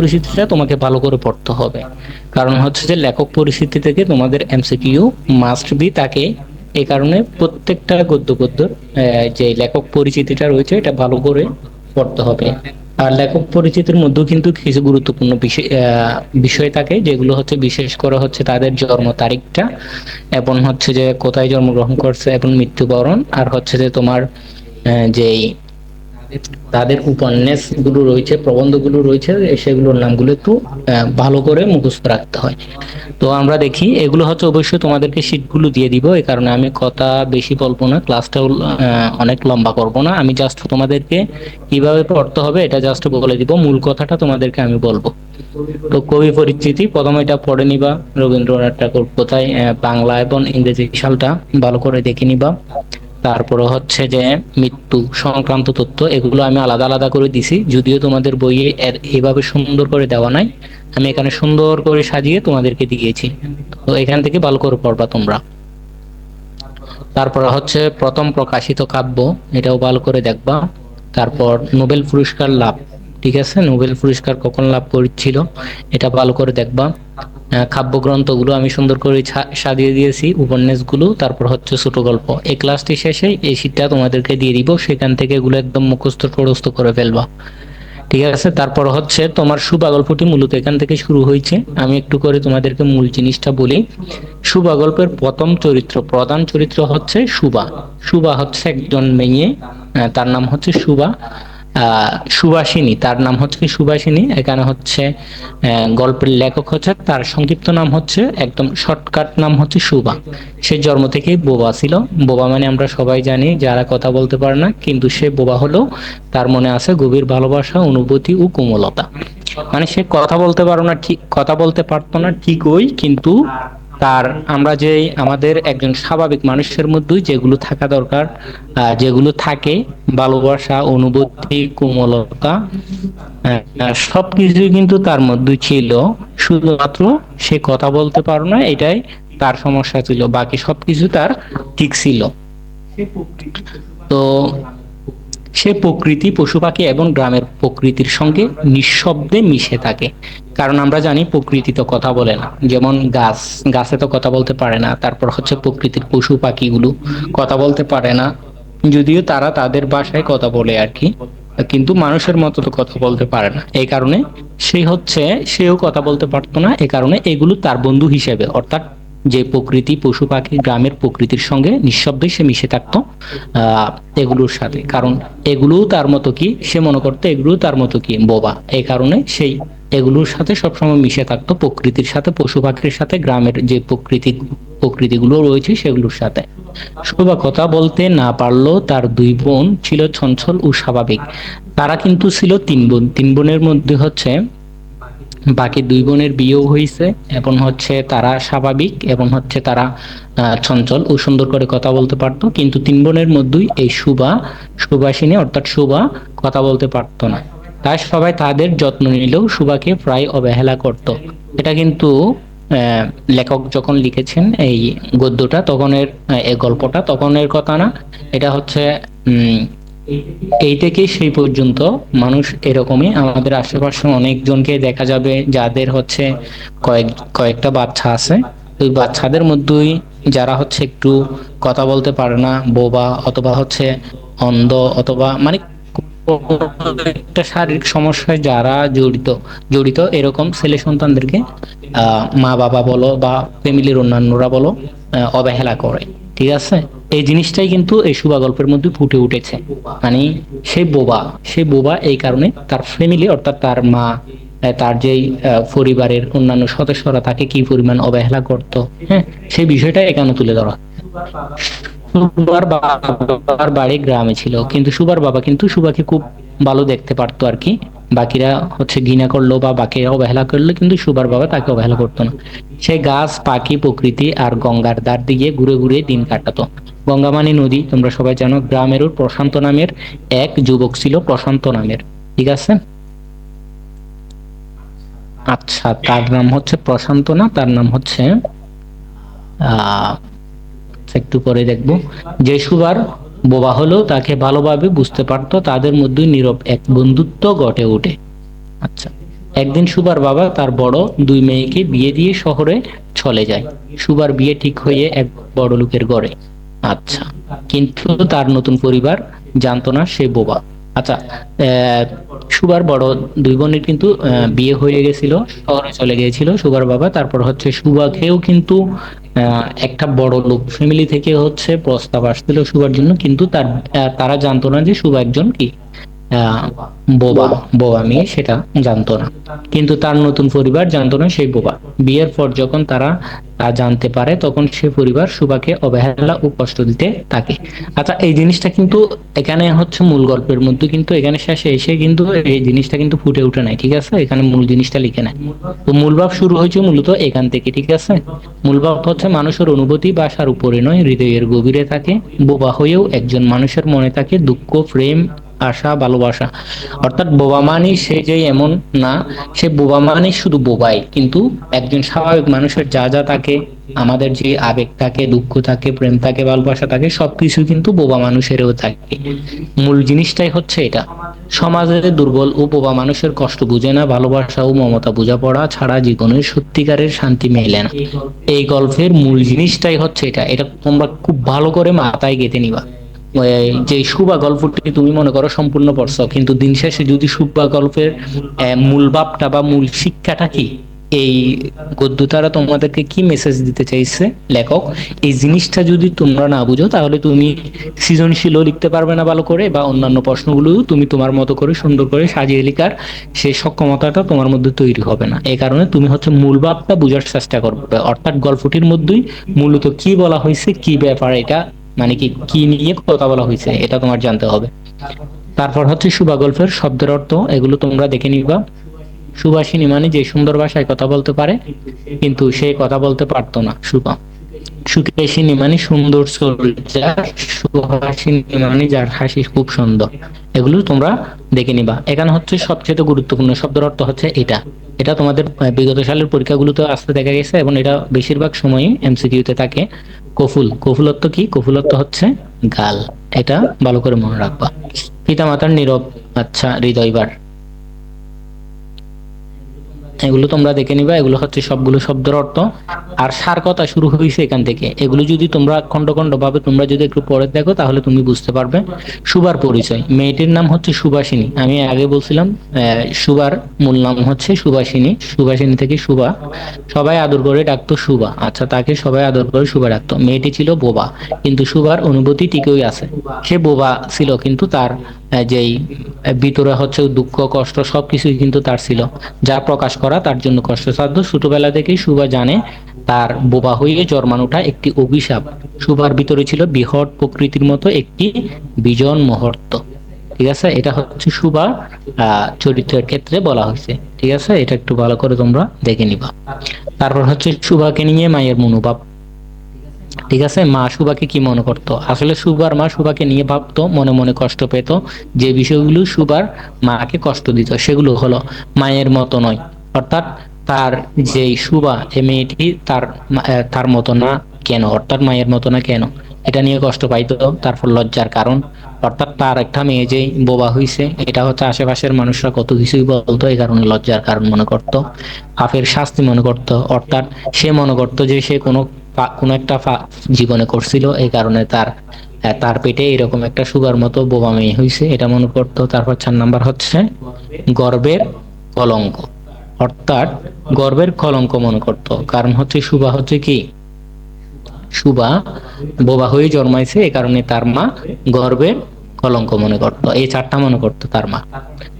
পরিস্থিতিটা তোমাকে ভালো করে পড়তে হবে। কারণ হচ্ছে যে লেখক পরিস্থিতি থেকে তোমাদের এমসিকিউ মাস্ট বি তাকে এই কারণে প্রত্যেকটা গদ্য গদ্যর যে লেখক পরিচিতিটা রয়েছে এটা ভালো করে পড়তে হবে। আর লেখক পরিচিতির মধ্যেও কিন্তু কিছু গুরুত্বপূর্ণ বিষয় থাকে, যেগুলো হচ্ছে বিশেষ করে হচ্ছে তাদের জন্ম তারিখটা এবং হচ্ছে যে কোথায় জন্মগ্রহণ করছে এবং মৃত্যুবরণ, আর হচ্ছে যে তোমার যেই তাদের উপন্যাসগুলো রয়েছে, প্রবন্ধগুলো রয়েছে, সেগুলোর নামগুলো একটু ভালো করে মুখস্থ রাখতে হয়। তো আমরা দেখি, এগুলো হচ্ছে অবশ্যই তোমাদেরকে শীটগুলো দিয়ে দিব এই কারণে আমি কথা বেশি বলব না ক্লাসটাও অনেক লম্বা করব না। আমি জাস্ট তোমাদেরকে কীভাবে পড়তে হবে এটা জাস্ট বলে দিব, মূল কথাটা তোমাদেরকে আমি বলব। তো কবি পরিচিতি, প্রথমে এটা পড়ে নিবা, রবীন্দ্রনাথ ঠাকুর, কোথায় বাংলা এবং ইংরেজি সালটা ভালো করে দেখে নিবা। তারপরে হচ্ছে যে মৃত্যু সংক্রান্ত তথ্য, এগুলো আমি আলাদা আলাদা করে দিছি। যদিও তোমাদের বইয়ে এভাবে সুন্দর করে দেওয়া নাই, আমি এখানে সুন্দর করে সাজিয়ে তোমাদেরকে দিয়েছি। তো এখান থেকে ভালো করে পড়বা তোমরা। তারপর হচ্ছে প্রথম প্রকাশিত কাব্য, এটাও ভালো করে দেখবা। তারপর নোবেল পুরস্কার লাভ, ঠিক আছে? নোবেল পুরস্কার কখন লাভ করেছিল, এটা ভালো করে দেখবা। কাব্যগ্রন্থগুলো আমি সুন্দর করে সাজিয়ে দিয়েছি, উপন্যাসগুলো, তারপর হচ্ছে ছোট গল্প। এই ক্লাসটি শেষে এই শীটটা তোমাদেরকে দিয়ে দিব, সেখান থেকে এগুলো একদম মুখস্থ টরস্থ করে ফেলবা। ঠিক আছে? তারপর হচ্ছে তোমার সুবা গল্পটি মূলত এখান থেকে শুরু হয়েছে। আমি একটু করে তোমাদেরকে মূল জিনিসটা বলি। সুবা গল্পের প্রথম চরিত্র, প্রধান চরিত্র হচ্ছে সুবা। সুবা হচ্ছে একজন মেয়ে তার নাম হচ্ছে সুবা। সুবাসিনী তার নাম হচ্ছে কি সুবাসিনী এখানে হচ্ছে গল্পের লেখক হচ্ছে, তার সংক্ষিপ্ত নাম হচ্ছে, একদম শর্টকাট নাম হচ্ছে সুবা সে জন্ম থেকেই বোবা ছিল। বোবা মানে আমরা সবাই জানি, যারা কথা বলতে পারে না, কিন্তু সে বোবা হলেও তার মনে আছে গভীর ভালোবাসা, অনুভূতি ও কোমলতা। মানে সে কথা বলতে পারো না ঠিক, কথা বলতে পারতো না ঠিকই, কিন্তু তার আমরা যে আমাদের একজন স্বাভাবিক মানুষের মধ্যেই যেগুলো থাকা দরকার যেগুলো থাকে, ভালোবাসা, অনুভূতি, কোমলতা সব সবকিছুই কিন্তু তার মধ্যে ছিল। শুধুমাত্র সে কথা বলতে পারো না, এটাই তার সমস্যা ছিল। বাকি সবকিছু তার ঠিক ছিল। তো সে প্রকৃতি পশু পাখি এবং গ্রামের প্রকৃতির সঙ্গে নিঃশব্দে মিশে থাকে। কারণ আমরা জানি প্রকৃতি তো কথা বলে না। যেমন গাছ, গাছে তো কথা বলতে পারে না। তারপর হচ্ছে প্রকৃতির পশু পাখিগুলো কথা বলতে পারে না। যদিও তারা তাদের ভাষায় কথা বলে আর কি, কিন্তু মানুষের মতো তো কথা বলতে পারে না। এই কারণে সে হচ্ছে, সেও কথা বলতে পারতো না। এ কারণে এগুলো তার বন্ধু হিসেবে, অর্থাৎ যে প্রকৃতি পশু পাখি গ্রামের প্রকৃতির সঙ্গে নিঃশব্দে সে মিশে থাকতো এগুলোর সাথে। কারণ এগুলোও তার মতো কি? সে মনে করতো এগুলোও তার মতো কি? বোবা। এই কারণে সেই এগুলোর সাথে সবসময় মিশে থাকতো প্রকৃতির সাথে, পশু পাখির সাথে, গ্রামের যে প্রকৃতি, প্রকৃতিগুলো রয়েছে সেগুলোর সাথে। শোভা কথা বলতে না পারলেও তার দুই বোন ছিল চঞ্চল ও স্বাভাবিক। তারা কিন্তু ছিল তিন বোন। তিন বোনের মধ্যে হচ্ছে বাকি দুই বোনের বিয়েও হয়েছে এবং হচ্ছে তারা স্বাভাবিক, এবং হচ্ছে তারা চঞ্চল। ও সুন্দর করে কথা বলতে পারতো, কিন্তু তিন বোনের মধ্যেই এই সুবা সুবাসিনী অর্থাৎ সুবা কথা বলতে পারতো না। তাই সবাই তাদের যত্ন নিলেও সুবাকে প্রায় অবহেলা করত। এটা কিন্তু লেখক যখন লিখেছেন এই গদ্যটা তখনের এই গল্পটা তখনের কথা না, এটা হচ্ছে এই থেকে সেই পর্যন্ত মানুষ এরকমই। আমাদের আশেপাশে অনেকজনকে দেখা যাবে যাদের হচ্ছে কয়েক, কয়েকটা বাচ্চা আছে। ওই বাচ্চাদের মধ্যেই যারা হচ্ছে একটু কথা বলতে পারে না, বোবা অথবা হচ্ছে অন্ধ অথবা মানে একটা শারীরিক সমস্যায় যারা জড়িত জড়িত এরকম ছেলে সন্তানদেরকে মা বাবা বলো বা ফ্যামিলির অন্যান্যরা বলো অবহেলা করে। ঠিক আছে? এই জিনিসটাই কিন্তু এই শুভা গল্পের মধ্যে ফুটে উঠেছে। মানে সে বোবা সে বোবা এই কারণে তার ফ্যামিলি অর্থাৎ তার মা তার যেই পরিবারের অন্যান্য সদস্যরা তাকে কি পরিমাণ অবহেলা করত হ্যাঁ সেই বিষয়টা এখানে তুলে ধরা। সুবার বাবার বাড়ি গ্রামে ছিল, কিন্তু সুবার বাবা কিন্তু সুবাকে খুব ভালো দেখতে পারতো আর কি। বাকিরা হচ্ছে ঘৃণা করল বা বাকিরা অবহেলা করল, কিন্তু সুবার বাবা তাকে অবহেলা করতো না। সে গাছ, পাখি, প্রকৃতি আর গঙ্গার দ্বার দিয়ে ঘুরে ঘুরে দিন কাটাতো। গঙ্গা মানে নদী, তোমরা সবাই জানো গ্রামেরও প্রশান্ত নামের এক যুবক ছিল প্রশান্ত নামের। ঠিক আছে? আচ্ছা তার নাম হচ্ছে প্রশান্ত না, তার নাম হচ্ছে একটু পরে দেখব। যে সুবার বোবা হলেও তাকে ভালোভাবে বুঝতে পারতো, তাদের মধ্যে নীরব এক বন্ধুত্ব গড়ে ওঠে। আচ্ছা একদিন সুবার বাবা তার বড় দুই মেয়েকে বিয়ে দিয়ে শহরে চলে যায়। সুবার বিয়ে ঠিক হয়ে এক বড় লোকের ঘরে। আচ্ছা কিন্তু তার নতুন পরিবার জানতো না সে বোবা। আচ্ছা সুবার বড় দুই বোনের কিন্তু বিয়ে হয়ে গেছিল, শহরে চলে গিয়েছিল সুবার বাবা। তারপর হচ্ছে সুবাকেও কিন্তু একটা বড় লোক ফ্যামিলি থেকে হচ্ছে প্রস্তাব আসছিল সুবার জন্য, কিন্তু তার তারা জানতো না যে সুবা একজন কি। বোবা বোবা মেয়ে সেটা জানতো না। কিন্তু তার নতুন পরিবার জানতো না সেই বোবা। বিয়ের পর যখন তারা তা জানতে পারে, তখন সে পরিবার সুবাকে অবহেলা ও কষ্ট দিতে থাকে। আচ্ছা এই জিনিসটা কিন্তু এখানে হচ্ছে মূল গল্পের মধ্যে কিন্তু এখানে শেষে এসে কিন্তু এই জিনিসটা কিন্তু ফুটে ওঠে নাই, ঠিক আছে? এখানে মূল জিনিসটা লিখে নেয় তো মূল ভাব শুরু হয়েছে মূলত এখান থেকে, ঠিক আছে? মূল ভাব হচ্ছে মানুষের অনুভূতি বাসার উপরে নয়, হৃদয়ের গভীরে থাকে। বোবা হয়েও একজন মানুষের মনে থাকে দুঃখ, প্রেম আশা, ভালোবাসা। অর্থাৎ বোবা মানে সে যে এমন না, সে বোবা মানে শুধু বোবাই। কিন্তু একজন স্বাভাবিক মানুষের যা যা থাকে, আমাদের যে আবেগ থাকে, দুঃখ থাকে, প্রেম থাকে, ভালোবাসা থাকে, সবকিছু কিন্তু বোবা মানুষেরও থাকে। মূল জিনিসটাই হচ্ছে এটা। সমাজের দুর্বল ও বোবা মানুষের কষ্ট বুঝে না, ভালোবাসা ও মমতা বোঝাপড়া ছাড়া জীবনের সত্যিকারের শান্তি মেলে না। এই গল্পের মূল জিনিসটাই হচ্ছে এটা। এটা তোমরা খুব ভালো করে মাথায় গেঁথে নিবা। যে সুবা গল্পটি তুমি মনে করো সম্পূর্ণ পড়ছো কিন্তু দিন শেষে যদি সুবা গল্পের মূল ভাবটা বা মূল শিক্ষাটা কি? এই গদ্য দ্বারা তোমাদেরকে কি মেসেজ দিতে চাইছে, লেখক? এই জিনিসটা যদি তোমরা না বুঝো, তাহলে তুমি সৃজনশীলও লিখতে পারবে না ভালো করে, বা অন্যান্য প্রশ্নগুলো তুমি তোমার মতো করে সুন্দর করে সাজিয়ে লেখার সেই সক্ষমতাটা তোমার মধ্যে তৈরি হবে না। এই কারণে তুমি হচ্ছে মূল ভাবটা বোঝার চেষ্টা করবে। অর্থাৎ গল্পটির মধ্যেই মূলত কি বলা হয়েছে, কি ব্যাপার, এটা মানে কি কি নিয়ে কথা বলা হয়েছে, এটা তোমার জানতে হবে। তারপর হচ্ছে শুভা গল্পের শব্দের অর্থ, এগুলো তোমরা দেখে নিবা। সুভাষিনী মানে যে সুন্দর ভাষায় কথা বলতে পারে, কিন্তু সে কথা বলতে পারতো না শুভা সুকেশিনী মানে সুন্দর চরিত্রা সুহাসিনী মানে যার হাসি খুব সুন্দর। এগুলো তোমরা দেখে নিবা। এখানে হচ্ছে সবচেয়ে গুরুত্বপূর্ণ শব্দের অর্থ হচ্ছে এটা। এটা তোমাদের বিগত সালের পরীক্ষাগুলোতে আসতে দেখা গেছে এবং এটা বেশিরভাগ সময়ই এমসিকিউতে থাকে। কফুল, কফুলত্ব কি? কফুলত্ব হচ্ছে গাল। এটা ভালো করে মনে রাখবা। পিতা মাতার নীরব আচ্ছা হৃদয়বার। এগুলো তোমরা দেখে নিবা, এগুলো হচ্ছে সবগুলো শব্দের অর্থ। আর সার কথা শুরু হয়েছে এখান থেকে। এগুলো যদি তোমরা খন্ড খন্ড ভাবে তোমরা যদি একটু পরে দেখো, তাহলে তুমি বুঝতে পারবে সুবার পরিচয়। মেয়েটির নাম হচ্ছে সুভাষিনী। আমি আগে বলছিলাম সুবার মূল নাম হচ্ছে সুভাষিনী। সুভাষিনী থেকে সুবা। সবাই আদর করে ডাকতো সুবা। আচ্ছা তাকে সবাই আদর করে সুবা ডাকতো। মেয়েটি ছিল বোবা। কিন্তু সুবার অনুভূতি টিকেই আছে। সে বোবা ছিল, কিন্তু তার যেই ভিতরে হচ্ছে দুঃখ কষ্ট সবকিছুই কিন্তু তার ছিল। যা প্রকাশ করা তার জন্য কষ্টসাধ্য। ছোটবেলা থেকেই সুবা জানে তার বোবা হয়ে জন্মানোটা একটি অভিশাপ। সুবার ভিতরে ছিল বৃহৎ প্রকৃতির মতো একটি বিজন মুহূর্ত। ঠিক আছে? এটা হচ্ছে আহ, চরিত্রের ক্ষেত্রে বলা হয়েছে। ঠিক আছে? এটা একটু ভালো করে তোমরা দেখে নিবা। তারপর হচ্ছে সুবাকে নিয়ে মায়ের মনোভাব ঠিক আছে? মা সুবাকে কি মনে করতো? আসলে সুবার মা সুবাকে নিয়ে ভাবতো, মনে মনে কষ্ট পেত। যে বিষয়গুলো সুবার মাকে কষ্ট দিত, সেগুলো হলো মায়ের মতো নয়। অর্থাৎ তার যে সুবা এ মেয়েটি তার তার মতো না কেন? অর্থাৎ মায়ের মতো না কেন? এটা নিয়ে কষ্ট পাইতো, তারপর লজ্জার কারণ। অর্থাৎ তার একটা মেয়ে যে বোবা হইছে, এটা হচ্ছে আশেপাশের মানুষরা কত কিছুই বলতো, এই কারণে লজ্জার কারণ মনে করতো। পাপের শাস্তি মনে করতো। অর্থাৎ সে মনে করতো যে সে কোনো কোনো একটা জীবনে করছিল, এই কারণে তার তার পেটে এরকম একটা সুগার মতো বোবা মেয়ে হয়েছে এটা মনে করতো তারপর চার নাম্বার হচ্ছে গর্বের কলঙ্ক। অর্থাৎ গর্বের কলঙ্ক মনে করতো। কারণ হচ্ছে সুবা হচ্ছে কি? সুবা বোবা হয়ে জন্মাইছে, এই কারণে তার মা গর্বের কলঙ্ক মনে করতো। এই চারটা মনে করতো তার মা।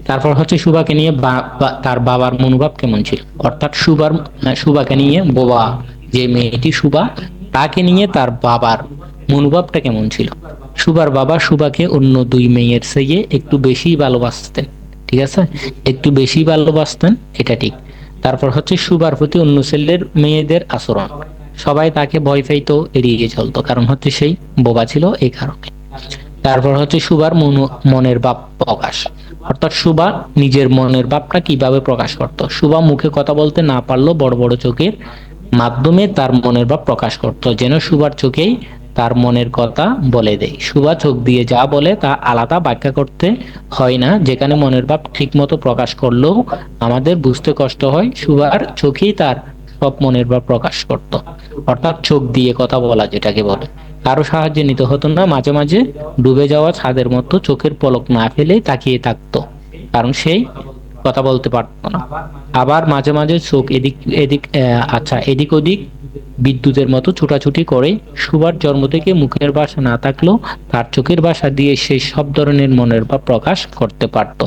তারপর হচ্ছে সুবাকে নিয়ে তার বাবার মনোভাব কেমন ছিল? অর্থাৎ সুবার সুবাকে নিয়ে বোবা যে মেয়েটি সুবা, তাকে নিয়ে তার বাবার মনোভাবটা কেমন ছিল? সুবার বাবা সুবাকে অন্য দুই মেয়ের চেয়ে একটু বেশি ভালোবাসতেন, ঠিক আছে? একটু বেশি ভালোবাসতেন, এটা ঠিক। তারপর হচ্ছে সুবার প্রতি অন্য ছেলের মেয়েদের আচরণ। সবাই তাকে ভয় পাইতো, এড়িয়ে চলতো, কারণ হচ্ছে সেই বোবা ছিল এই কারণে। তারপর হচ্ছে সুবার মনো- মনের ভাব প্রকাশ। অর্থাৎ সুবা নিজের মনের ভাবটা কীভাবে প্রকাশ করত? সুবা মুখে কথা বলতে না পারলেও বড় বড় চোখের মাধ্যমে তার মনের ভাব প্রকাশ করত, যেন সুবার চোখেই তার মনের কথা বলে দেয়। সুবা চোখ দিয়ে যা বলে তা আলাদা ব্যাখ্যা করতে হয় না, যেখানে মনের ভাব ঠিকমতো প্রকাশ করলেও আমাদের বুঝতে কষ্ট হয় সুবার চোখেই তার সব মনের ভাব প্রকাশ করত। অর্থাৎ চোখ দিয়ে কথা বলা যেটাকে বলে। কারও সাহায্যে নিতে হতো না, মাঝে মাঝে ডুবে যাওয়া ছাদের মতো চোখের পলক না ফেলেই তাকিয়ে থাকতো, কারণ সেই কথা বলতে পারতো না। আবার মাঝে মাঝে চোখ এদিক এদিক আচ্ছা এদিক ওদিক বিদ্যুতের মতো ছোটাছুটি করে সুবার জন্ম থেকে মুখের ভাষা না থাকলেও তার চোখের ভাষা দিয়ে সে সব ধরনের মনের ভাব প্রকাশ করতে পারত।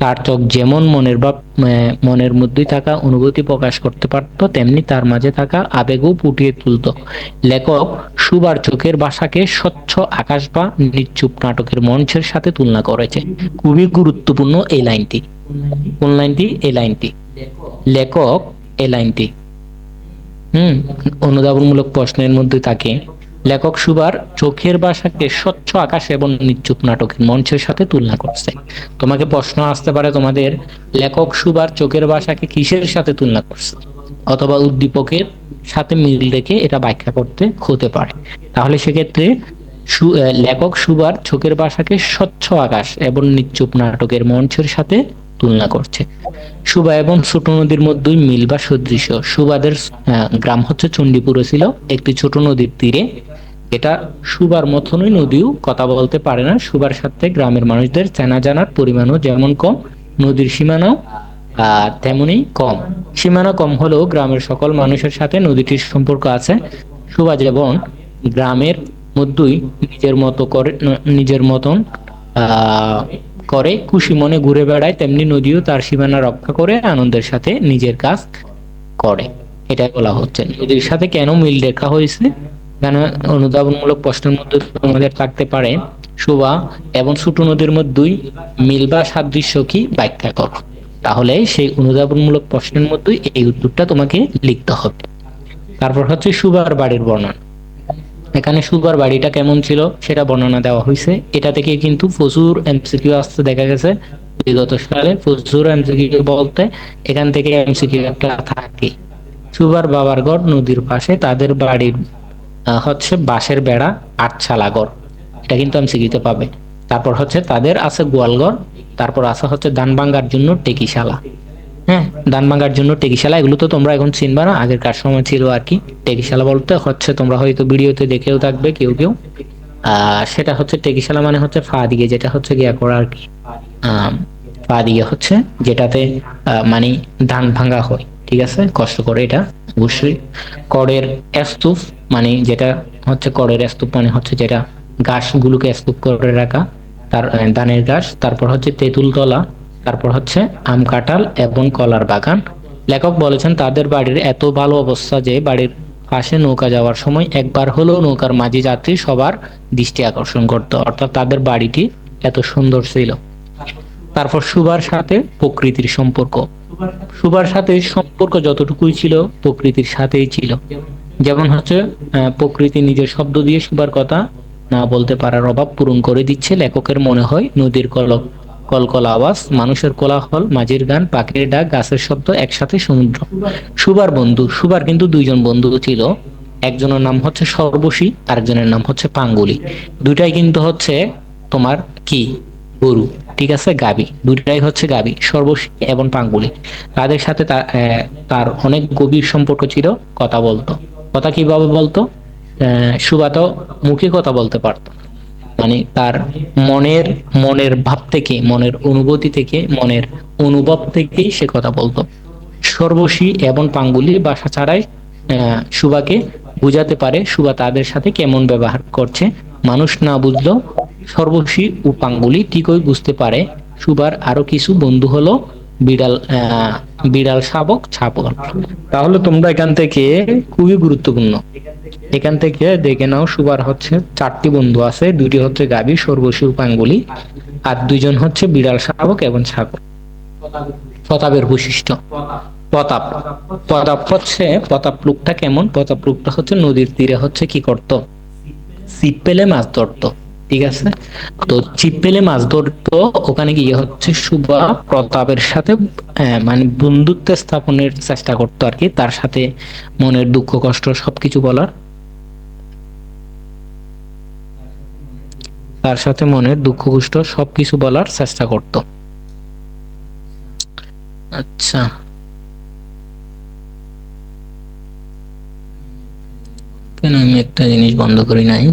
তার চোখ যেমন মনের ভাব মনের মধ্যেই থাকা অনুভূতি প্রকাশ করতে পারত, তেমনি তার মাঝে থাকা আবেগও ফুটিয়ে তুলত। লেখক সুবার চোখের ভাষাকে স্বচ্ছ আকাশ বা নিশ্চুপ নাটকের মঞ্চের সাথে তুলনা করেছে। খুবই গুরুত্বপূর্ণ এই লাইনটি। কোন লাইনটি? এই লাইনটি? লেখক। এই লাইনটি। হুম অনুধাবনমূলক প্রশ্নের মধ্যে থাকে। লেখক সুবার চোখের ভাষাকে স্বচ্ছ আকাশ এবং নিশ্চুপ নাটকের মঞ্চের সাথে তুলনা করছে। তোমাকে প্রশ্ন আসতে পারে তোমাদের লেখক সুবার চোখের ভাষাকে কিসের সাথে তুলনা করছে? অথবা উদ্দীপকের সাথে মিল রেখে এটা ব্যাখ্যা করতে হতে পারে। তাহলে সেক্ষেত্রে লেখক সুবার চোখের ভাষাকে স্বচ্ছ আকাশ এবং নিশ্চুপ নাটকের মঞ্চের সাথে তুলনা করছে। সুবা এবং ছোট নদীর মধ্যে মিল বা সদৃশ্য। সুবাদের গ্রাম হচ্ছে চণ্ডীপুরে ছিল, একটি ছোট নদীর তীরে। এটা সুবার মতনই নদীও কথা বলতে পারে না। সুবার সাথে গ্রামের মানুষদের চেনা জানার পরিমাণও যেমন কম, নদীর সীমানাও তেমনই কম। সীমানা কম হলেও গ্রামের সকল মানুষের সাথে নদীটির সম্পর্ক আছে। সুবা যেমন গ্রামের মধ্যেই নিজের মতো করে, নিজের মতন করে, খুশি মনে ঘুরে বেড়ায়, তেমনি নদীও তার সীমানা রক্ষা করে, আনন্দের সাথে নিজের কাজ করে। এটাই বলা হচ্ছে। নদীর সাথে কেন মিল রেখা হয়েছে? কেন অনুধাবনমূলক প্রশ্নের মধ্যে তোমাদের থাকতে পারে? শোভা এবং ছোট নদীর মধ্যেই মিল বা সাদৃশ্য কি ব্যাখ্যা করো? তাহলে সেই অনুধাবনমূলক প্রশ্নের মধ্যেই এই উত্তরটা তোমাকে লিখতে হবে। তারপর হচ্ছে সুবার বাড়ির বর্ণনা। এখানে সুবার বাড়িটা কেমন ছিল সেটা বর্ণনা দেওয়া হয়েছে। এটা থেকে কিন্তু প্রচুর এমসিকিউ আসতে দেখা গেছে। বিগত সালে প্রচুর এমসিকিউ বলতে এখান থেকে এমসিকিউ একটা থাকে। সুবার বাবার ঘর নদীর পাশে, তাদের বাড়ির হচ্ছে বাঁশের বেড়া, আটছালা ঘর। এটা কিন্তু এমসিকিউতে পাবে। তারপর হচ্ছে তাদের আছে গোয়ালঘর, তারপর আছে হচ্ছে ধান ভাঙ্গার জন্য টেকিশালা। হ্যাঁ। ধান ভাঙার জন্য টেকিশালা এগুলো তো তোমরা এখন চিনবা না আগেরকার সময় ছিল আর কি। টেকিশালা বলতে হচ্ছে তোমরা হয়তো ভিডিওতে দেখেও থাকবে কেউ কেউ। সেটা হচ্ছে টেকিশালা মানে হচ্ছে ফা দিয়ে, যেটা হচ্ছে গিয়া করা আর কি। পা দিয়ে হচ্ছে, যেটাতে মানে ধান ভাঙা হয়, ঠিক আছে? কষ্ট করে এটা, অবশ্যই। করের স্তূপ মানে যেটা হচ্ছে করের স্তূপ মানে হচ্ছে যেটা গাছগুলোকে স্তূপ করে রাখা, তার ধানের গাছ। তারপর হচ্ছে তেঁতুল তলা তারপর হচ্ছে আম কাঁঠাল এবং কলার বাগান। লেখক বলেছেন, তাদের বাড়ির এত ভালো অবস্থা যে বাড়ির পাশে নৌকা যাওয়ার সময় একবার হলেও নৌকার মাঝি যাত্রী সবার দৃষ্টি আকর্ষণ করত, অর্থাৎ তাদের বাড়িটি এত সুন্দর ছিল। তারপর সুবার সাথে প্রকৃতির সম্পর্ক। সুবার সাথে সম্পর্ক যতটুকুই ছিল, প্রকৃতির সাথেই ছিল। যেমন হচ্ছে প্রকৃতি নিজের শব্দ দিয়ে সুবার কথা না বলতে পারার অভাব পূরণ করে দিচ্ছে। লেখকের মনে হয়, নদীর কলক কলকল আওয়াজ মানুষের কোলাহল মাঝির গান পাখির ডাক গাছের শব্দ একসাথে সমুদ্র। সুবার বন্ধু সুবার কিন্তু দুইজন বন্ধু ছিল। একজনের নাম হচ্ছে সর্বশী আরেকজনের নাম হচ্ছে পাঙ্গুলি। দুইটাই কিন্তু হচ্ছে তোমার কি? গরু। ঠিক আছে? গাবি। দুইটাই হচ্ছে গাবি সর্বশী এবং পাঙ্গুলি। তাদের সাথে তার অনেক গভীর সম্পর্ক ছিল কথা বলতো। কথা কীভাবে বলতো? আহ, সুবা তো মুখে কথা বলতে পারতো। মানে তার মনের মনের ভাব থেকে, মনের অনুভূতি থেকে, মনের অনুভব থেকেই সে কথা বলতো। সর্বশী এবং পাঙ্গুলি বাসা ছাড়াই সুবাকে বুঝাতে পারে সুবা তাদের সাথে কেমন ব্যবহার করছে। মানুষ না বুঝলেও সর্বশী ও পাঙ্গুলি ঠিকই বুঝতে পারে। সুবার আরও কিছু বন্ধু হলো বিড়াল বিড়াল শাবক ছাপল তাহলে তোমরা এখান থেকে খুবই গুরুত্বপূর্ণ। এখান থেকে দেখে নাও সুবার হচ্ছে চারটি বন্ধু আছে, দুটি হচ্ছে গাবি সর্বশী ও পাঙ্গুলি আর দুইজন হচ্ছে বিড়াল শাবক এবং ছাগল। প্রতাপের বৈশিষ্ট্য। প্রতাপ। প্রতাপ হচ্ছে, প্রতাপ লুকটা কেমন? প্রতাপ লুকটা হচ্ছে নদীর তীরে হচ্ছে কি করত? ছিপ পেলে মাছ ধরতো। ঠিক আছে? তো ছিপ পেলে মাছ ধরতো, ওখানে গিয়ে হচ্ছে সুবা প্রতাপের সাথে মানে বন্ধুত্ব স্থাপনের চেষ্টা করতো আর কি, তার সাথে মনের দুঃখ, কষ্ট সবকিছু বলার। তার সাথে মনের দুঃখ, কষ্ট সবকিছু বলার চেষ্টা করত। আচ্ছা। কেন আমি একটা জিনিস বন্ধ করি নাই?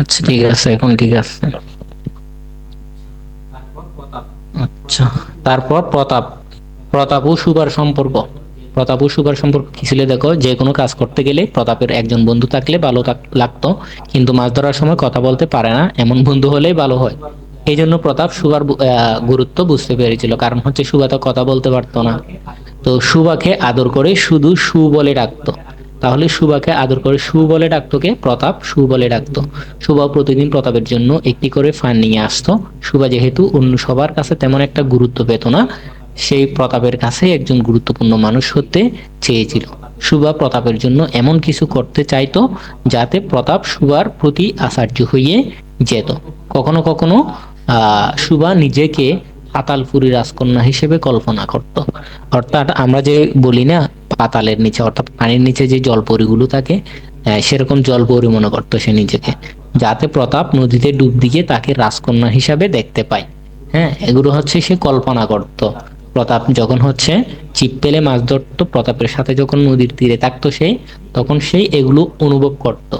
আচ্ছা ঠিক আছে, এখন ঠিক আছে। আচ্ছা তারপর প্রতাপ। প্রতাপ ও সুবার সম্পর্ক। প্রতাপ ও সুবার সম্পর্ক কি ছিল দেখো, যে কোনো কাজ করতে গেলে প্রতাপের একজন বন্ধু থাকলে ভালো লাগতো, কিন্তু মাছ ধরার সময় কথা বলতে পারে না, এমন বন্ধু হলেই ভালো হয়। এই জন্য প্রতাপ সুবার গুরুত্ব বুঝতে পেরেছিল, কারণ হচ্ছে সুবা তো কথা বলতে পারতো না। তো সুবাকে আদর করে শুধু সু বলে ডাকতো। তাহলে সুবাকে আদর করে সু বলে ডাকতো কে? প্রতাপ সু বলে ডাকতো। সুবা প্রতিদিন প্রতাপের জন্য একটি করে ফান নিয়ে আসতো। সুবা যেহেতু অন্য সবার কাছে তেমন একটা গুরুত্ব পেত না, সেই প্রতাপের কাছে একজন গুরুত্বপূর্ণ মানুষ হতে চেয়েছিল। সুবা প্রতাপের জন্য এমন কিছু করতে চাইতো যাতে প্রতাপ সুবার প্রতি আচার্য হয়ে যেত। কখনো কখনো সুবা নিজেকে পাতালপুরী রাজকন্যা হিসেবে কল্পনা করত। অর্থাৎ আমরা যে বলি না পাতালের নিচে, অর্থাৎ পানির নিচে যে জলপরিগুলো থাকে সেরকম জলপরি মনে করতো সে নিজেকে। যাতে প্রতাপ নদীতে ডুব দিয়ে তাকে রাজকন্যা হিসাবে দেখতে পায়। হ্যাঁ এগুলো হচ্ছে সে কল্পনা করত। প্রতাপ যখন হচ্ছে চিপ পেলে মাছ ধরতো, প্রতাপের সাথে যখন নদীর তীরে থাকতো সে, তখন সেই এগুলো অনুভব করত।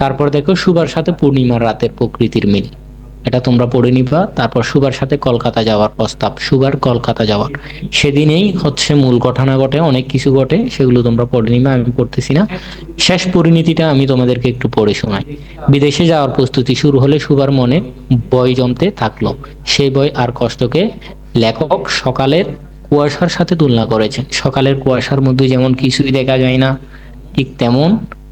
তারপর দেখো সুবার সাথে পূর্ণিমার রাতের প্রকৃতির মিল। এটা তোমরা পড়ে নিবা। তারপর সুবার সাথে কলকাতা যাওয়ার প্রস্তাব। সুবার কলকাতা যাওয়ার সেদিনেই হচ্ছে মূল ঘটনা ঘটে, অনেক কিছু ঘটে, সেগুলো তোমরা পড়ে নিবা, আমি পড়তেছি না। শেষ পরিণতিটা আমি তোমাদেরকে একটু পড়ে শোনাই। বিদেশে যাওয়ার প্রস্তুতি শুরু হলে সুবার মনে বয় জমতে থাকল। সেই বই আর কষ্টকে লেখক সকালের কুয়াশার সাথে তুলনা করেছেন। সকালের কুয়াশার মধ্যে যেমন কিছুই দেখা যায় না, ঠিক তেমন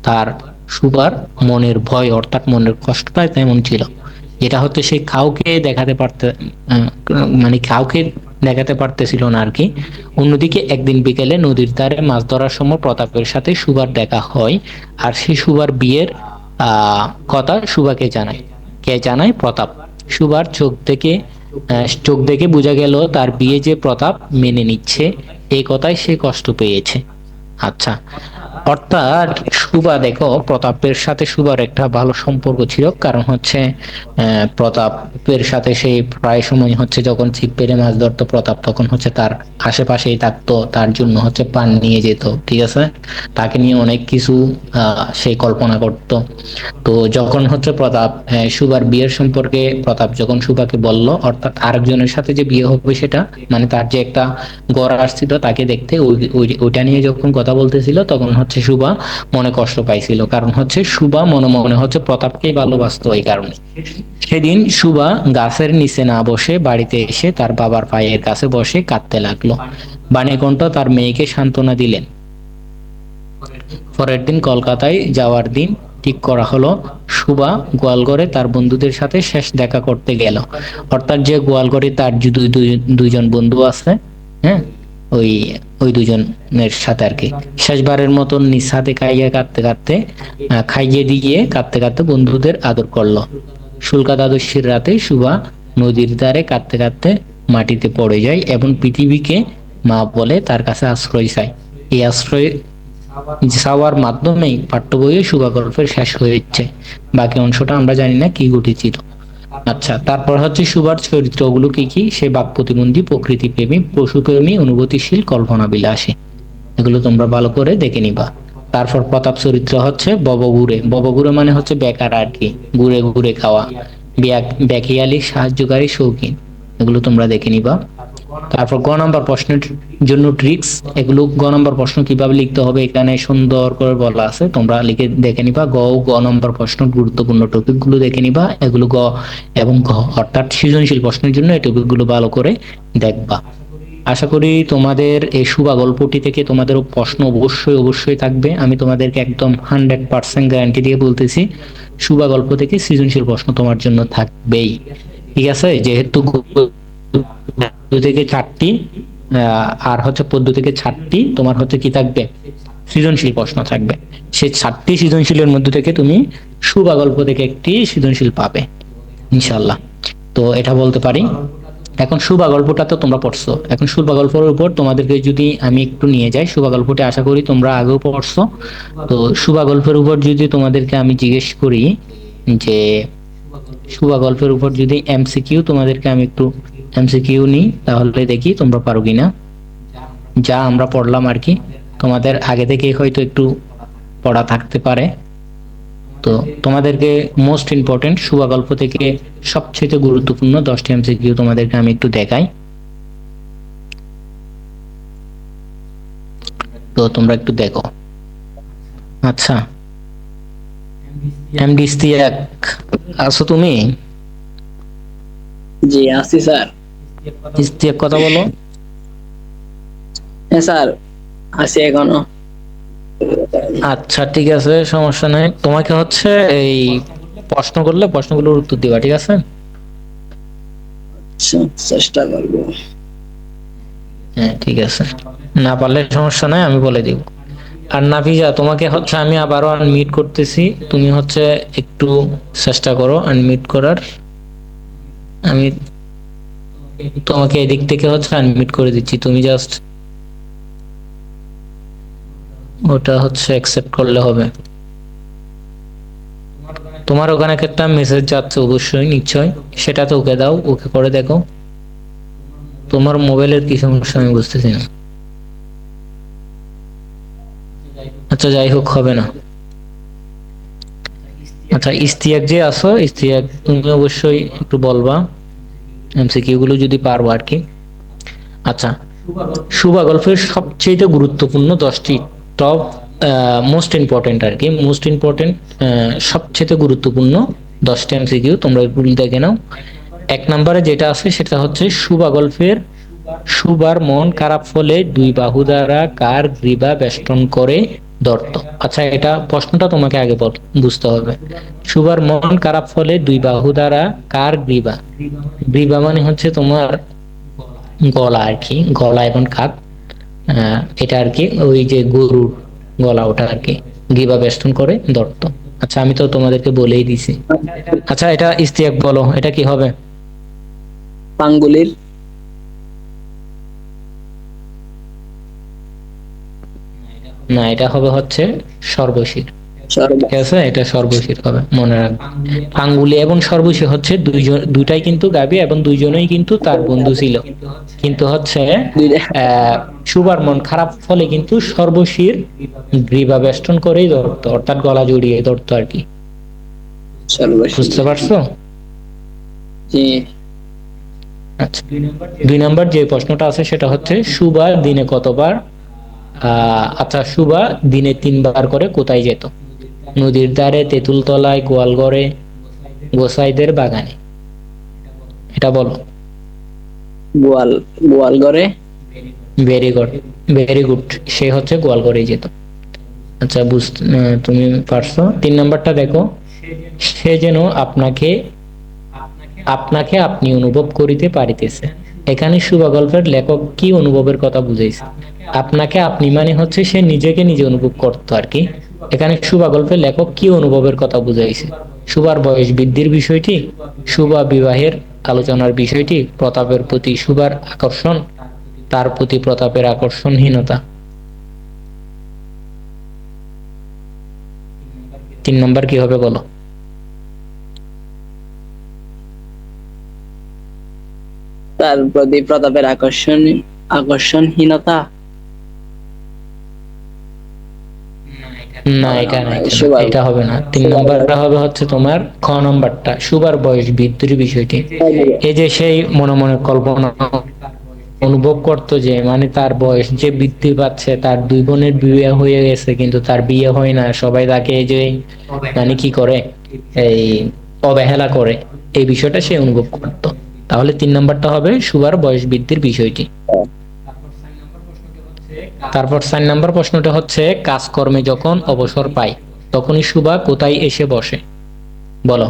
তার সুবার মনের ভয় অর্থাৎ মনের কষ্টটাই তেমন ছিল। যেটা হচ্ছে সে কাউকে দেখাতে পারতে মানে কাউকে দেখাতে পারতেছিল না আর কি। অন্যদিকে একদিন বিকেলে নদীর ধারে মাছ ধরার সময় প্রতাপের সাথে সুবার দেখা হয় আর সে সুবার বিয়ের কথা সুবাকে জানায়। কে জানায়? প্রতাপ। সুবার চোখ থেকে চোখ দেখে বোঝা গেল তার বিয়ে যে প্রতাপ মেনে নিচ্ছে এই কথায় সে কষ্ট পেয়েছে। আচ্ছা। অর্থাৎ সুবা দেখো, প্রতাপের সাথে সুবার একটা ভালো সম্পর্ক ছিল। কারণ হচ্ছে প্রতাপের সাথে সেই প্রায় সময় হচ্ছে যখন ছিপ পেরে মাছ ধরতো প্রতাপ, তখন হচ্ছে তার আশেপাশেই থাকতো। তার জন্য হচ্ছে পান নিয়ে যেত, ঠিক আছে? তাকে নিয়ে অনেক কিছু সে কল্পনা করত। তো যখন হচ্ছে প্রতাপ সুবার বিয়ের সম্পর্কে, প্রতাপ যখন সুবাকে বলল, অর্থাৎ আরেকজনের সাথে যে বিয়ে হবে সেটা মানে তার যে একটা গড় আসছিল তাকে দেখতে, ওই- ওই- ওইটা নিয়ে যখন কথা বলতেছিল, তখন হচ্ছে সুবা, মনে কষ্ট পাইছিল। কারণ হচ্ছে সুবা মনে মনে হচ্ছে প্রতাপকেই ভালোবাসতো এই কারণে। সেদিন সুবা গাছের নিচে না বসে বাড়িতে এসে তার বাবার পায়ের কাছে বসে কাঁদতে লাগল। বাণীকণ্ঠ তার মেয়েকে সান্ত্বনা দিলেন। পরের দিন কলকাতায় যাওয়ার দিন ঠিক করা হলো, সুবা গোয়ালঘরে তার বন্ধুদের সাথে শেষ দেখা করতে গেল। অর্থাৎ যে গোয়ালঘরে তার দুইজন বন্ধু আছে হ্যাঁ? ওই ওই দুজনের সাথে আর কি। শেষবারের মতন নিজ হাতে খাইয়ে কাঁদতে কাঁদতে খাইয়ে দিয়ে কাঁদতে কাঁদতে বন্ধুদের আদর করল। শুল্কা দ্বাদশীর রাতে সুবা নদীর ধারে কাঁদতে কাঁদতে মাটিতে পড়ে যায় এবং পৃথিবীকে মা বলে তার কাছে আশ্রয় চায়। এই আশ্রয় যাওয়ার মাধ্যমেই পাঠ্য বইয়ে সুবা গল্পের শেষ হয়েছে। বাকি অংশটা আমরা জানি না কি ঘটেছিল। আচ্ছা তারপর হচ্ছে সুভার চরিত্রগুলো কি কি? সে বাক প্রতিবন্ধী প্রকৃতি প্রেমী পশু প্রেমী অনুভূতিশীল কল্পনা বিলাসী এগুলো তোমরা ভালো করে দেখে নিবা। তারপর প্রতাপ চরিত্র হচ্ছে ববগুড়ে। ববগুড়ে মানে হচ্ছে বেকার আর কি, ঘুরে ঘুরে খাওয়া। ব্যাক- ব্যাকিয়ালি সাহায্যকারী, শৌখিন। এগুলো তোমরা দেখে নিবা। তারপর গ নম্বর প্রশ্নের জন্য ট্রিক্স এগুলো গ নম্বর প্রশ্ন কীভাবে লিখতে হবে এখানে সুন্দর করে বলা আছে। তোমরা লিখে দেখে নিবা। গ ও গ নম্বর প্রশ্ন গুরুত্বপূর্ণ টপিকগুলো দেখে নিবা। এগুলো গ এবং ঘ, অর্থাৎ সৃজনশীল প্রশ্নের জন্য এই টপিকগুলো ভালো করে দেখবা। আশা করি তোমাদের এই সুবা গল্পটি থেকে তোমাদের প্রশ্ন অবশ্যই অবশ্যই থাকবে। আমি তোমাদেরকে একদম হান্ড্রেড পার্সেন্ট গ্যারান্টি দিয়ে বলতেছি সুবা গল্প থেকে সৃজনশীল প্রশ্ন তোমার জন্য থাকবেই। ঠিক আছে? যেহেতু দুই থেকে চারটি আর হচ্ছে পদ্য থেকে চারটি, তোমার হচ্ছে কি থাকবে? সৃজনশীল প্রশ্ন থাকবে। সেই চারটি সৃজনশীলের মধ্যে থেকে তুমি সুবা গল্প থেকে একটি সৃজনশীল পাবে ইনশাল্লাহ তো এটা বলতে পারি। এখন সুবা গল্পটা তো তোমরা পড়ছো। এখন সুবা গল্পের উপর তোমাদেরকে যদি আমি একটু নিয়ে যাই সুবা গল্পটি আশা করি তোমরা আগেও পড়ছো। তো সুবা গল্পের উপর যদি তোমাদেরকে আমি জিজ্ঞেস করি যে শুভা গল্পের উপর যদি এমসিকিউ তোমাদেরকে আমি একটু এমসিকিউ নিই তাহলে দেখি তোমরা পারো কিনা। যা আমরা পড়লাম আর কি। তোমাদের আগে থেকে হয়তো একটু পড়া থাকতে পারে। তো তোমাদেরকে মোস্ট ইম্পর্টেন্ট শুভা গল্প থেকে সবচেয়ে গুরুত্বপূর্ণ দশটি এমসিকিউ তোমাদেরকে আমি একটু দেখাই। তো তোমরা একটু দেখো। আচ্ছা। এমডি আছো তুমি? জি, আছি স্যার। কথা বলো। হ্যাঁ স্যার আছি এখনও। আচ্ছা ঠিক আছে সমস্যা নাই। তোমাকে হচ্ছে এই প্রশ্ন করলে প্রশ্নগুলোর উত্তর দিবা ঠিক আছে? আচ্ছা, চেষ্টা করব। হ্যাঁ ঠিক আছে। না পারলে সমস্যা নাই আমি বলে দিব। আর নাফিজা তোমাকে হচ্ছে আমি আবারও আনমিট করতেছি। তুমি হচ্ছে একটু চেষ্টা করো আনমিট করার। আমি তোমাকে এদিক থেকে হচ্ছে আনমিট করে দিচ্ছি। তুমি জাস্ট ওটা হচ্ছে অ্যাকসেপ্ট করলে হবে। তোমার ওখানে একটা মেসেজ যাচ্ছে অবশ্যই নিশ্চয় সেটা তো ওকে দাও, ওকে করে দেখো। তোমার মোবাইলের কি সমস্যা আমি বুঝতেছি না। আচ্ছা যাই হোক, হবে না। আচ্ছা ইস্তিয়াক যে আসো ইস্তিয়াক, তুমি অবশ্যই একটু বলবা। এমসিকিউ গুলো যদি পারব আর কি। আচ্ছা শুভা গল্পের সবচেয়ে গুরুত্বপূর্ণ দশটি টপ মোস্ট ইম্পর্টেন্ট আর কি। মোস্ট ইম্পর্টেন্ট সবচেয়ে গুরুত্বপূর্ণ দশটি এমসিকিউ, তোমরা একটু দেখে নাও। এক নম্বরে যেটা আছে সেটা হচ্ছে শুভা গল্পের সুবার মন খারাপ ফলে দুই বাহু দ্বারা কার গ্রীবা বেষ্টন করে? দর্ত। আচ্ছা এটা প্রশ্নটা তোমাকে আগে বল, বুঝতে হবে। সুবার মন খারাপ ফলে দুই বাহু দ্বারা কার গ্রীবা? গ্রীবা মানে হচ্ছে তোমার গলা আর কি, গলা এবং কাক এটা আর কি, ওই যে গরুর গলা, ওটা আর কি, গ্রীবা বেষ্টন করে দর্ত। আচ্ছা আমি তো তোমাদেরকে বলেই দিছি। আচ্ছা এটা ইস্তিয়াক বলো, এটা কি হবে? পাঙ্গুলির না এটা হবে হচ্ছে সর্বশীর। সর্ব ঠিক আছে? এটা সর্বশীর হবে মনে রাখবে আঙ্গুলি এবং সর্বশীর হচ্ছে দুইজন দুইটাই কিন্তু গাবি এবং দুইজনেই কিন্তু তার বন্ধু ছিল। কিন্তু হচ্ছে দুইটা সুবার মন খারাপ ফলে কিন্তু সর্বশীর গ্রীবা বেষ্টন করেই ধরতো অর্থাৎ গলা জড়িয়ে ধরতো আর কি। বুঝতে পারছ? আচ্ছা। দুই নম্বর যে প্রশ্নটা আছে সেটা হচ্ছে সুবা দিনে কতবার আচ্ছা সুবা দিনে তিনবার করে কোথায় যেত? নদীর ধারে তেঁতুল তলায় গোয়ালঘরে গোসাইদের বাগানে। এটা বলো। গোয়াল গোয়াল ভেরি গুড ভেরি গুড সে হচ্ছে গোয়ালঘরে যেত। আচ্ছা বুঝতে তুমি পারছ? তিন নাম্বারটা দেখো। সে যেন আপনাকে আপনাকে আপনি অনুভব করিতে পারিতেছে। এখানে শুভা গল্পের লেখক কি অনুভবের কথা বুঝাইছে? আপনাকে আপনি মানে হচ্ছে সে নিজেকে নিজে অনুভব করতো আর কি। এখানে শুভা গল্পের লেখক কি অনুভবের কথা বুঝাইছে? সুভার বয়স বৃদ্ধির বিষয়টি, সুভা বিবাহের আলোচনার বিষয়টি, প্রতাপের প্রতি সুভার আকর্ষণ, তার প্রতি প্রতাপের আকর্ষণহীনতা। তিন নম্বর কি হবে বলো? তার প্রতি প্রতাপের আকর্ষণ আকর্ষণহীনতা? না এটা না এটা হবে না। তিন নম্বরটা হবে হচ্ছে তোমার খ নম্বরটা সুবার বয়স বৃদ্ধির বিষয়টি। এই যে সেই মনে মনে কল্পনা অনুভব করতো যে মানে তার বয়স যে বৃদ্ধি পাচ্ছে তার দুই বোনের বিয়ে হয়ে গেছে কিন্তু তার বিয়ে হয় না। সবাই তাকে এই যে মানে কি করে? এই অবহেলা করে। এই বিষয়টা সে অনুভব করতো। তাহলে তিন নাম্বারটা হবে সুবার বয়স বৃদ্ধির বিষয়টি তারপর চার নাম্বার প্রশ্নটা হচ্ছে কাজকর্মে যখন অবসর পায় তখনই সুবা কোথায় এসে বসে? বলো।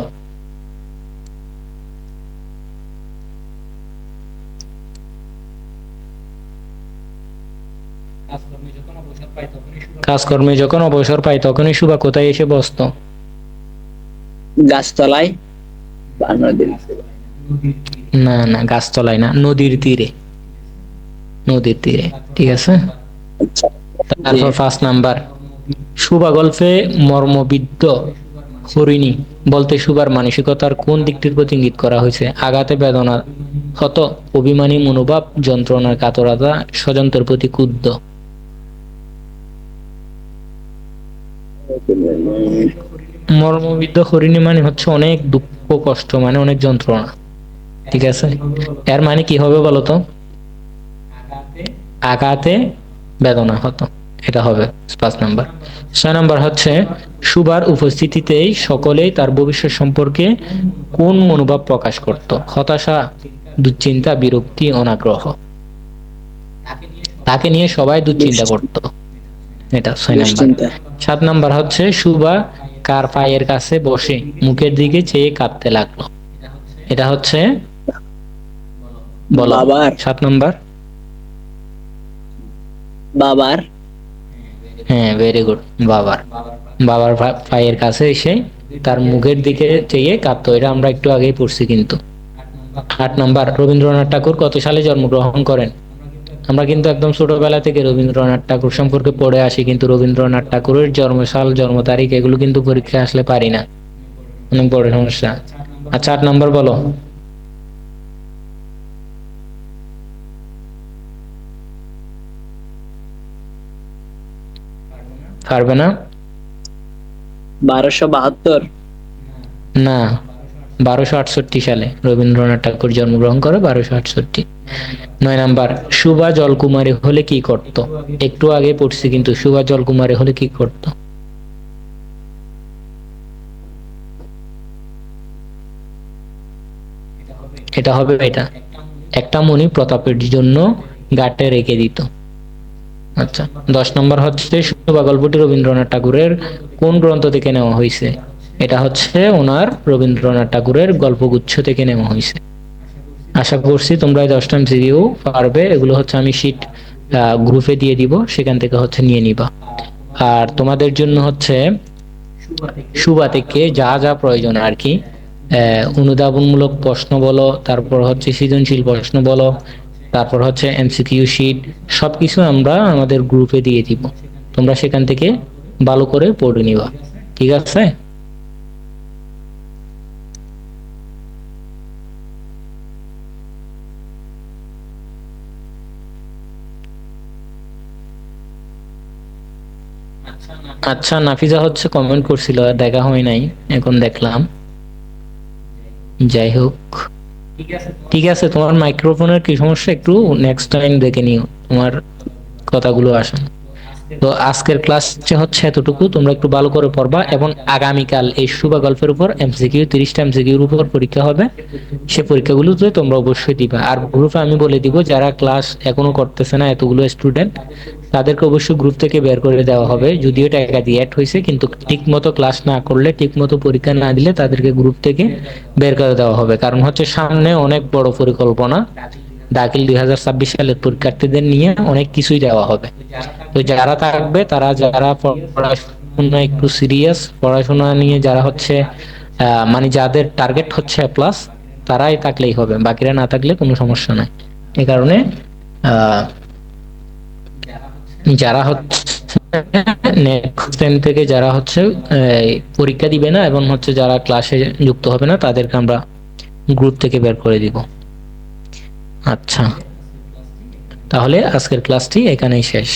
কাজকর্মে যখন অবসর পায় তখনই সুবা কোথায় এসে বসতো? গাছতলায় না না গাছতলায় না নদীর তীরে। নদীর তীরে ঠিক আছে? আচ্ছা। তারপর ফার্স্ট নাম্বার সুবা গল্পে মর্মবিদ্ধ হরিণী বলতে সুবার মানসিকতার কোন দিকটির প্রতি ইঙ্গিত করা হয়েছে? আঘাতে বেদনা হত অভিমানী মনোভাব যন্ত্রণার কাতরতা স্বজন্তের প্রতি ক্ষুব্ধ। মর্মবিদ্ধ হরিণী মানে হচ্ছে অনেক দুঃখ কষ্ট মানে অনেক যন্ত্রণা। ঠিক আছে? এর মানে কি হবে বলতো আঘাতে বেদনা হতো। এটা হবে পাঁচ নাম্বার। ছয় নাম্বার হচ্ছে সুবার উপস্থিতিতেই সকলেই তার ভবিষ্যৎ সম্পর্কে কোন মনোভাব প্রকাশ করত? হতাশা দুশ্চিন্তা বিরক্তি অনাগ্রহ। তাকে নিয়ে সবাই দুশ্চিন্তা করত। এটা ছয় নাম্বার। সাত নাম্বার হচ্ছে সুবা কার পায়ের কাছে বসে মুখের দিকে চেয়ে কাঁদতে লাগল। এটা হচ্ছে বাবার। সাত নাম্বার। বাবার। হ্যাঁ ভেরি গুড বাবার। বাবার পায়ের কাছে এসে তার মুখের দিকে চেয়ে এটা আমরা একটু আগেই পড়ছি কিন্তু। আট নাম্বার রবীন্দ্রনাথ ঠাকুর কত সালে জন্মগ্রহণ করেন? আমরা কিন্তু একদম ছোটবেলা থেকে রবীন্দ্রনাথ ঠাকুর সম্পর্কে পড়ে আসি কিন্তু রবীন্দ্রনাথ ঠাকুরের জন্মসাল জন্ম তারিখ এগুলো কিন্তু পরীক্ষায় আসলে পারি না। অনেক বড় সমস্যা। আচ্ছা আট নাম্বার বলো। পারবে না? বারোশো বাহাত্তর। না বারোশো আটষট্টি সালে রবীন্দ্রনাথ ঠাকুর জন্মগ্রহণ করে বারোশো আটষট্টি। নয় নাম্বার সুভা জলকুমারী হলে কি করত? একটু আগে পড়ছি কিন্তু সুভা জলকুমারী হলে কি করত? এটা হবে এটা। একটা মণি প্রতাপের জন্য গাটে রেখে দিত। আচ্ছা দশ নম্বর হচ্ছে শোভা গল্পটি রবীন্দ্রনাথ ঠাকুরের কোন গ্রন্থ থেকে নেওয়া হয়েছে এটা হচ্ছে ওনার রবীন্দ্রনাথ ঠাকুরের গল্পগুচ্ছ থেকে নেওয়া হয়েছে আশা করছি তোমরা এই দশটা এমসিকিউ পারবে, এগুলো হচ্ছে আমি শিট গ্রুপে দিয়ে দিব, সেখান থেকে হচ্ছে নিয়ে নিবা। আর তোমাদের জন্য হচ্ছে সুবা থেকে যা যা প্রয়োজন আর কি অনুধাবনমূলক প্রশ্ন বলো, তারপর হচ্ছে সৃজনশীল প্রশ্ন বলো তারপর হচ্ছে এমসিকিউ শিট সবকিছু আমরা আমাদের গ্রুপে দিয়ে দিব। তোমরা সেখান থেকে ভালো করে পড়ে নিবা। ঠিক আছে? আচ্ছা নাফিজা হচ্ছে কমেন্ট করছিল দেখা হয় নাই, এখন দেখলাম। যাই হোক। ঠিক আছে তোমার মাইক্রোফোনের কি সমস্যা একটু নেক্সট টাইম দেখে নিও তোমার কথাগুলো আসে। তো আজকের ক্লাস হচ্ছে এতটুকু, তোমরা একটু ভালো করে পড়বা এবং আগামীকাল এই শুভা গল্পের উপর এমসিকিউ তিরিশটা এমসিকিউর উপর পরীক্ষা হবে। সে পরীক্ষাগুলোতে তোমরা অবশ্যই দিবা। আর গ্রুপে আমি বলে দিব, যারা ক্লাস এখনও করতেছে না এতগুলো স্টুডেন্ট তাদেরকে অবশ্যই গ্রুপ থেকে বের করে দেওয়া হবে। যদিও টাকা দিয়ে অ্যাড হয়েছে, কিন্তু ঠিক মতো ক্লাস না করলে ঠিক মতো পরীক্ষা না দিলে তাদেরকে গ্রুপ থেকে বের করে দেওয়া হবে। কারণ হচ্ছে সামনে অনেক বড় পরিকল্পনা। দাখিল দুই হাজার ছাব্বিশ সালের পরীক্ষার্থীদের নিয়ে অনেক কিছুই দেওয়া হবে। তো যারা থাকবে, তারা যারা পড়াশোনা একটু সিরিয়াস পড়াশোনা নিয়ে যারা হচ্ছে মানে যাদের টার্গেট হচ্ছে প্লাস তারাই থাকলেই হবে, বাকিরা না থাকলে কোনো সমস্যা নাই। এ কারণে যারা হচ্ছে নেক্সট টাইম থেকে যারা হচ্ছে পরীক্ষা দিবে না, এবং হচ্ছে যারা ক্লাসে যুক্ত হবে না, তাদেরকে আমরা গ্রুপ থেকে বের করে দিব। আচ্ছা। তাহলে আজকের ক্লাসটি এখানেই শেষ।